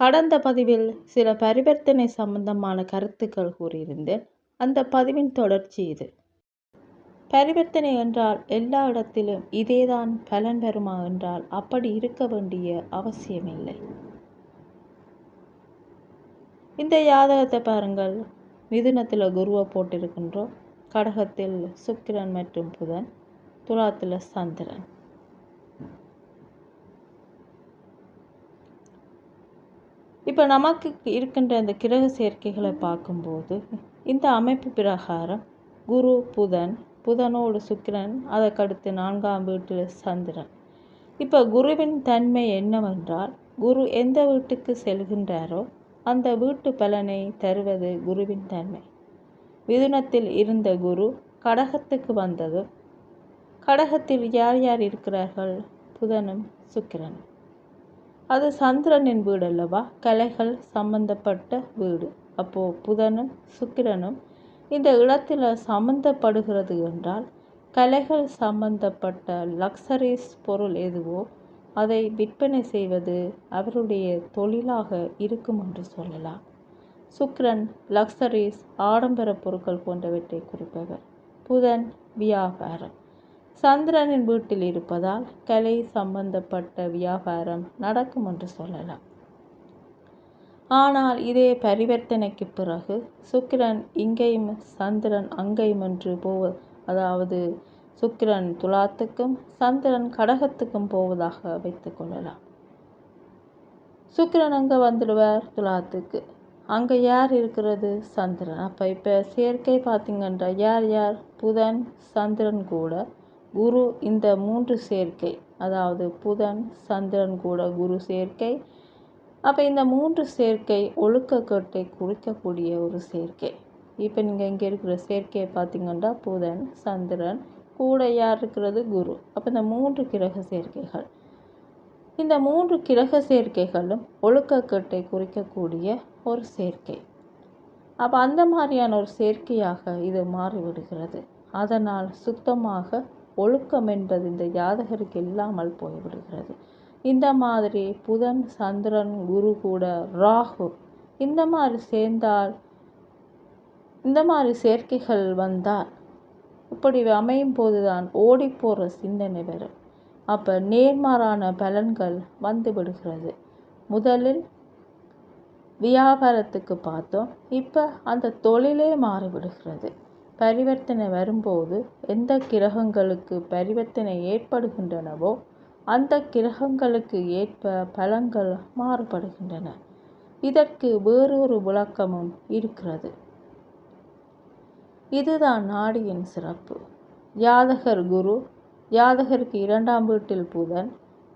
கடந்த பதிவில் சில பரிவர்த்தனை சம்பந்தமான கருத்துக்கள் கூறியிருந்தேன் அந்த பதிவின் தொடர்ச்சி இது. பரிவர்த்தனை என்றால் எல்லா இடத்திலும் இதேதான் பலன் வருமா என்றால் அப்படி இருக்க வேண்டிய அவசியமில்லை. இந்த ஜாதகத்தை பாருங்கள். மிதுனத்தில் குருவை போட்டிருக்கின்றோம். கடகத்தில் சுக்கிரன் மற்றும் புதன். துலாத்தில் சந்திரன். இப்போ நமக்கு இருக்கின்ற இந்த கிரக சேர்க்கைகளை பார்க்கும்போது இந்த அமைப்பு பிரகாரம் குரு புதன் புதனோடு சுக்கிரன் அதற்கடுத்து நான்காம் வீட்டில் சந்திரன். இப்போ குருவின் தன்மை என்னவென்றால் குரு எந்த வீட்டுக்கு செல்கின்றாரோ அந்த வீட்டு பலனை தருவது குருவின் தன்மை. மிதுனத்தில் இருந்த குரு கடகத்துக்கு வந்ததும் கடகத்தில் யார் யார் இருக்கிறார்கள்? புதனும் சுக்கிரனும். அது சந்திரனின் வீடு அல்லவா கலைகள் சம்பந்தப்பட்ட வீடு. அப்போது புதனும் சுக்கிரனும் இந்த இடத்தில் சம்பந்தப்படுகிறது என்றால் கலைகள் சம்பந்தப்பட்ட லக்ஸரிஸ் பொருள் எதுவோ அதை விற்பனை செய்வது அவருடைய தொழிலாக இருக்கும் என்று சொல்லலாம். சுக்ரன் லக்ஸரிஸ் ஆடம்பர பொருட்கள் போன்றவற்றை குறிப்பவர். புதன் வியாபாரம். சந்திரனின் வீட்டில் இருப்பதால் கலை சம்பந்தப்பட்ட வியாபாரம் நடக்கும் என்று சொல்லலாம். ஆனால் இதே பரிவர்த்தனைக்கு பிறகு சுக்கிரன் இங்கேயும் சந்திரன் அங்கேயும் என்று போவ அதாவது சுக்கிரன் துலாத்துக்கும் சந்திரன் கடகத்துக்கும் போவதாக வைத்துக் கொள்ளலாம். சுக்கிரன் அங்கே வந்துடுவார் துலாத்துக்கு. அங்கே யார் இருக்கிறது? சந்திரன். அப்போ இப்போ சேர்க்கை பார்த்தீங்கன்னா யார் யார்? புதன் சந்திரன் கூட குரு இந்த மூன்று சேர்க்கை அதாவது புதன் சந்திரன் கூட குரு சேர்க்கை. அப்போ இந்த மூன்று சேர்க்கை ஒழுக்கக்கட்டை குறிக்கக்கூடிய ஒரு சேர்க்கை. இப்போ நீங்கள் இங்கே இருக்கிற சேர்க்கையை பார்த்தீங்கன்னா புதன் சந்திரன் கூட யார் இருக்கிறது? குரு. அப்போ இந்த மூன்று கிரக சேர்க்கைகள். இந்த மூன்று கிரக சேர்க்கைகளும் ஒழுக்கக்கட்டை குறிக்கக்கூடிய ஒரு சேர்க்கை. அப்போ அந்த மாதிரியான ஒரு சேர்க்கையாக இது மாறிவிடுகிறது. அதனால் சுத்தமாக ஒழுக்கம் என்பது இந்த ஜாதகருக்கு இல்லாமல் போய்விடுகிறது. இந்த மாதிரி புதன் சந்திரன் குரு கூட ராகு இந்த மாதிரி சேர்ந்தால் இந்த மாதிரி சேர்க்கைகள் வந்தால் இப்படி அமையும் போதுதான் ஓடி போகிற சிந்தனை வரும் அப்போ நேர்மாறான பலன்கள் வந்து விடுகிறது முதலில் வியாபாரத்துக்கு பார்த்தோம். இப்போ அந்த தொழிலே மாறிவிடுகிறது. பரிவர்த்தனை வரும்போது எந்த கிரகங்களுக்கு பரிவர்த்தனை ஏற்படுகின்றனவோ அந்த கிரகங்களுக்கு ஏற்ப பலன்கள் மாறுபடுகின்றன. இதற்கு வேறொரு விளக்கமும் இருக்கிறது. இதுதான் நாடியின் சிறப்பு. யாதகர் குரு யாதகருக்கு இரண்டாம் வீட்டில் புதன்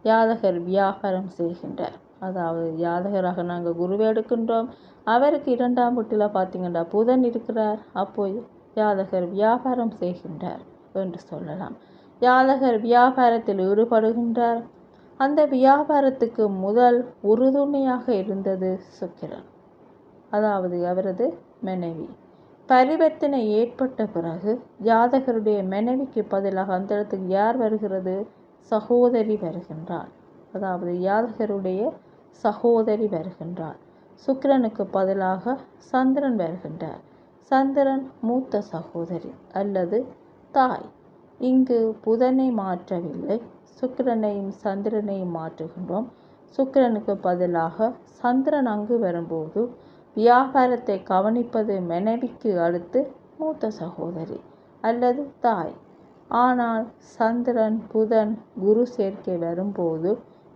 யாதகர் வியாபாரம் செய்கின்றார். அதாவது யாதகராக நாங்கள் குருவை எடுக்கின்றோம். அவருக்கு இரண்டாம் வீட்டில் பார்த்தீங்கன்னா புதன் இருக்கிறார். அப்போது ஜாதகர் வியாபாரம் செய்கின்றார் என்று சொல்லலாம். ஜாதகர் வியாபாரத்தில் ஈடுபடுகின்றார். அந்த வியாபாரத்துக்கு முதல் உறுதுணையாக இருந்தது சுக்கிரன் அதாவது அவரது மனைவி. பரிவர்த்தனை ஏற்பட்ட பிறகு ஜாதகருடைய மனைவிக்கு பதிலாக அந்த இடத்துக்கு யார் வருகிறது? சகோதரி வருகின்றார் அதாவது யாதகருடைய சகோதரி வருகின்றார் சுக்கிரனுக்கு பதிலாக சந்திரன் வருகின்றார். சந்திரன் மூத்த சகோதரி அல்லது தாய். இங்கு புதனை மாற்றவில்லை. சுக்கிரனையும் சந்திரனையும் மாற்றுகின்றோம். சுக்கிரனுக்கு பதிலாக சந்திரன் அங்கு வரும்போது வியாபாரத்தை கவனிப்பது மனைவிக்கு அடுத்து மூத்த சகோதரி அல்லது தாய். ஆனால் சந்திரன் புதன் குரு சேர்க்கை வரும்போது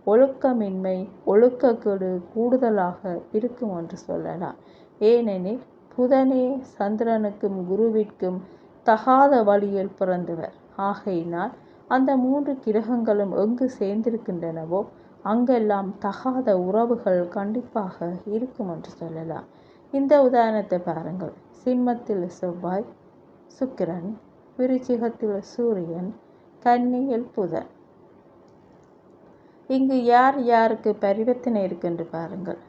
ஒழுக்கமின்மை ஒழுக்கக்கெடு கூடுதலாக இருக்கும் என்று சொல்லலாம். ஏனெனில் புதனே சந்திரனுக்கும் குருவிற்கும் தகாத வழியில் பிறந்தவர். ஆகையினால் அந்த மூன்று கிரகங்களும் எங்கு சேர்ந்திருக்கின்றனவோ அங்கெல்லாம் தகாத உறவுகள் கண்டிப்பாக இருக்கும் என்று சொல்லலாம். இந்த உதாரணத்தை பாருங்கள். சிம்மத்தில் செவ்வாய் சுக்கிரன் விருச்சிகத்தில் சூரியன் கன்னியில் புதன். இங்கு யார் யாருக்கு பரிவர்த்தனை இருக்கின்று பாருங்கள்.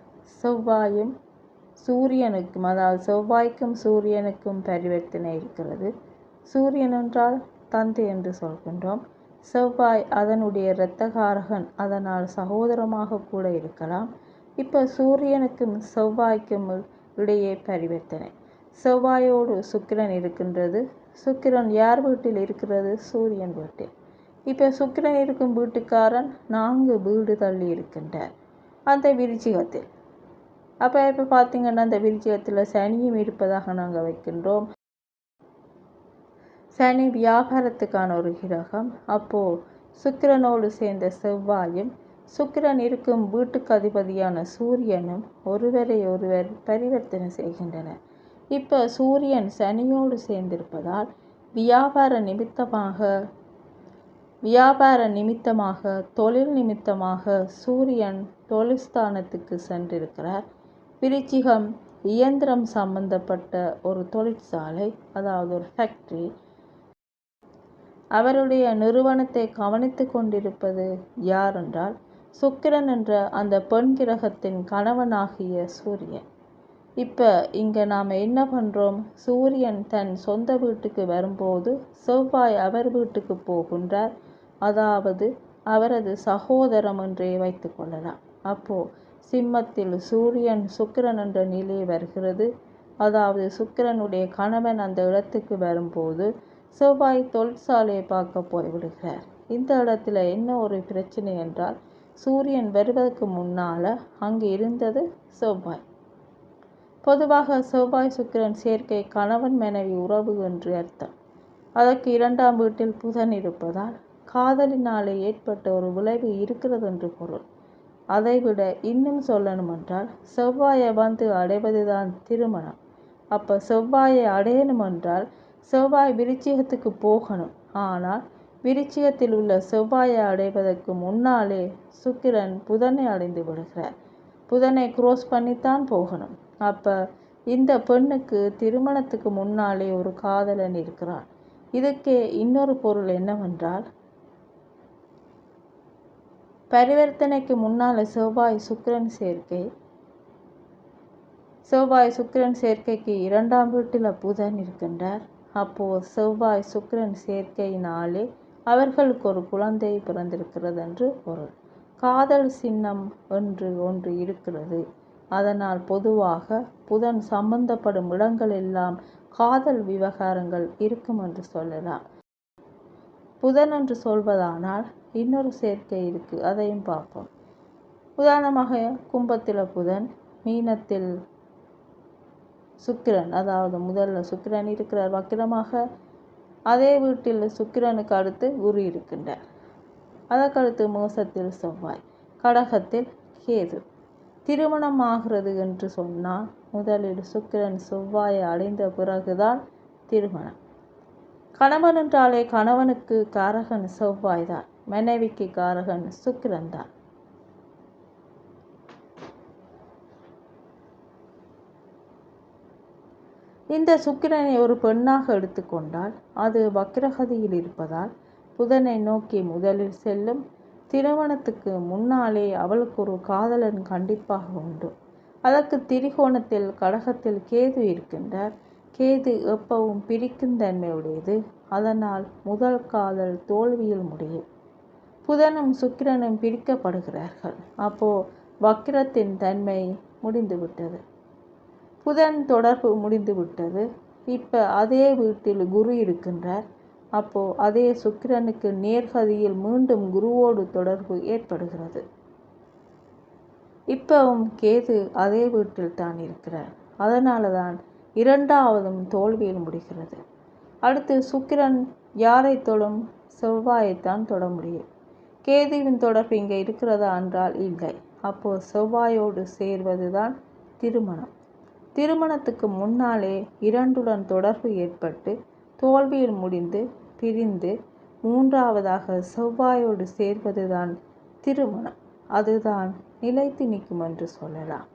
செவ்வாயும் சூரியனுக்கும் அதாவது செவ்வாய்க்கும் சூரியனுக்கும் பரிவர்த்தனை இருக்கிறது. சூரியன் என்றால் தந்தை என்று சொல்கின்றோம். செவ்வாய் அதனுடைய இரத்தகாரகன் அதனால் சகோதரமாக கூட இருக்கலாம். இப்போ சூரியனுக்கும் செவ்வாய்க்கும் இடையே பரிவர்த்தனை. செவ்வாயோடு சுக்கிரன் இருக்கின்றது. சுக்கிரன் யார் வீட்டில் இருக்கிறது? சூரியன் வீட்டில். இப்போ சுக்கிரன் இருக்கும் வீட்டுக்காரன் நான்கு வீடு தள்ளி இருக்கின்றார். அந்த விருச்சிகத்தில். அப்போ இப்போ பார்த்தீங்கன்னா அந்த விருச்சிகத்தில் சனியும் இருப்பதாக நாங்கள் வைக்கின்றோம். சனி வியாபாரத்துக்கான ஒரு கிரகம். அப்போது சுக்கிரனோடு சேர்ந்த செவ்வாயும் சுக்கிரன் இருக்கும் வீட்டுக்கு அதிபதியான சூரியனும் ஒருவரை ஒருவர் பரிவர்த்தனை செய்கின்றனர். இப்போ சூரியன் சனியோடு சேர்ந்திருப்பதால் வியாபார நிமித்தமாக வியாபார நிமித்தமாக தொழில் நிமித்தமாக சூரியன் தொழில்ஸ்தானத்துக்கு சென்றிருக்கிறார். பிரிச்சிகம் இயந்திரம் சம்பந்தப்பட்ட ஒரு தொழிற்சாலை அதாவது ஒரு ஃபேக்ட்ரி அவருடைய நிறுவனத்தை கவனித்து கொண்டிருப்பது யார் என்றால் சுக்கிரன் என்ற அந்த பெண் கிரகத்தின் கணவனாகிய சூரியன். இப்போ இங்கே நாம் என்ன பண்ணுறோம் சூரியன் தன் சொந்த வீட்டுக்கு வரும்போது செவ்வாய் அவர் வீட்டுக்கு போகின்றார். அதாவது அவரது சகோதரம் என்றே வைத்து கொள்ளலாம். அப்போது சிம்மத்தில் சூரியன் சுக்கிரன் என்ற நிலை வருகிறது. அதாவது சுக்கிரனுடைய கணவன் அந்த இடத்துக்கு வரும்போது செவ்வாய் தொழிற்சாலையை பார்க்க போய்விடுகிறார். இந்த இடத்துல என்ன ஒரு பிரச்சனை என்றால் சூரியன் வருவதற்கு முன்னால் அங்கே இருந்தது செவ்வாய். பொதுவாக செவ்வாய் சுக்கிரன் சேர்க்கை கணவன் மனைவி உறவு என்று அர்த்தம். அதற்கு இரண்டாம் வீட்டில் புதன் இருப்பதால் காதலினாலே ஏற்பட்ட ஒரு விளைவு இருக்கிறது என்று பொருள். அதைவிட இன்னும் சொல்லணுமென்றால் செவ்வாயை வந்து அடைவதுதான் திருமணம். அப்போ செவ்வாயை அடையணுமென்றால் செவ்வாய் விருச்சிகத்துக்கு போகணும். ஆனால் விருச்சிகத்தில் உள்ள செவ்வாயை அடைவதற்கு முன்னாலே சுக்கிரன் புதனை அடைந்து விடுகிறார். புதனை குரோஸ் பண்ணித்தான் போகணும். அப்போ இந்த பெண்ணுக்கு திருமணத்துக்கு முன்னாலே ஒரு காதலன் இருக்கிறான். இதுக்கே இன்னொரு பொருள் என்னவென்றால் பரிவர்த்தனைக்கு முன்னால் செவ்வாய் சுக்கிரன் சேர்க்கை. செவ்வாய் சுக்கிரன் சேர்க்கைக்கு இரண்டாம் வீட்டில் புதன் இருக்கின்றார். அப்போது செவ்வாய் சுக்கிரன் சேர்க்கையினாலே அவர்களுக்கு ஒரு குழந்தை பிறந்திருக்கிறது என்று பொருள். காதல் சின்னம் என்று ஒன்று இருக்கிறது. அதனால் பொதுவாக புதன் சம்பந்தப்படும் இடங்கள் எல்லாம் காதல் விவகாரங்கள் இருக்கும் என்று சொல்லலாம். புதன் என்று சொல்வதானால் இன்னொரு சேர்க்கை இருக்குது அதையும் பார்ப்போம். உதாரணமாக கும்பத்தில் புதன் மீனத்தில் சுக்கிரன். அதாவது முதல்ல சுக்கிரன் இருக்கிறார். வக்கிரமாக அதே வீட்டில் சுக்கிரனுக்கு அடுத்து குரு இருக்கின்றார். அதற்கடுத்து மோசத்தில் செவ்வாய். கடகத்தில் கேது. திருமணம் ஆகிறது என்று சொன்னால் முதலில் சுக்கிரன் செவ்வாயை அடைந்த பிறகுதான் திருமணம். கணவன் என்றாலே கணவனுக்கு காரகன் செவ்வாய்தான் மனைவிக்கு காரகன் சுக்கிரன் தான். இந்த சுக்கிரனை ஒரு பெண்ணாக எடுத்துக்கொண்டால் அது வக்கிரகதியில் இருப்பதால் புதனை நோக்கி முதலில் செல்லும். திருமணத்துக்கு முன்னாலே அவளுக்கு ஒரு காதலன் கண்டிப்பாக உண்டு. அதற்கு திரிகோணத்தில் கடகத்தில் கேது இருக்கின்றார். கேது எப்பவும் பிரிக்கும் தன்மையுடையது. அதனால் முதல் காதல் தோல்வியில் முடியும். புதனும் சுக்கிரனும் பிரிக்கப்படுகிறார்கள். அப்போ வக்கிரத்தின் தன்மை முடிந்துவிட்டது. புதன் தொடர்பு முடிந்துவிட்டது. இப்போ அதே வீட்டில் குரு இருக்கின்றார். அப்போது அதே சுக்கிரனுக்கு நேர்கதியில் மீண்டும் குருவோடு தொடர்பு ஏற்படுகிறது. இப்பவும் கேது அதே வீட்டில் தான் இருக்கிறார். அதனால தான் இரண்டாவதும் தோல்வியில் முடிகிறது. அடுத்து சுக்கிரன் யாரை தொடும்? செவ்வாயைத்தான் தொட முடியும். கேதுவின் தொடர்பு இங்கே இருக்கிறதா என்றால் இல்லை. அப்போது செவ்வாயோடு சேர்வதுதான் திருமணம். திருமணத்துக்கு முன்னாலே இரண்டுடன் தொடர்பு ஏற்பட்டு தோல்வியில் முடிந்து பிரிந்து மூன்றாவதாக செவ்வாயோடு சேர்வதுதான் திருமணம். அதுதான் நிலைத்து நிற்கும் என்று சொல்லலாம்.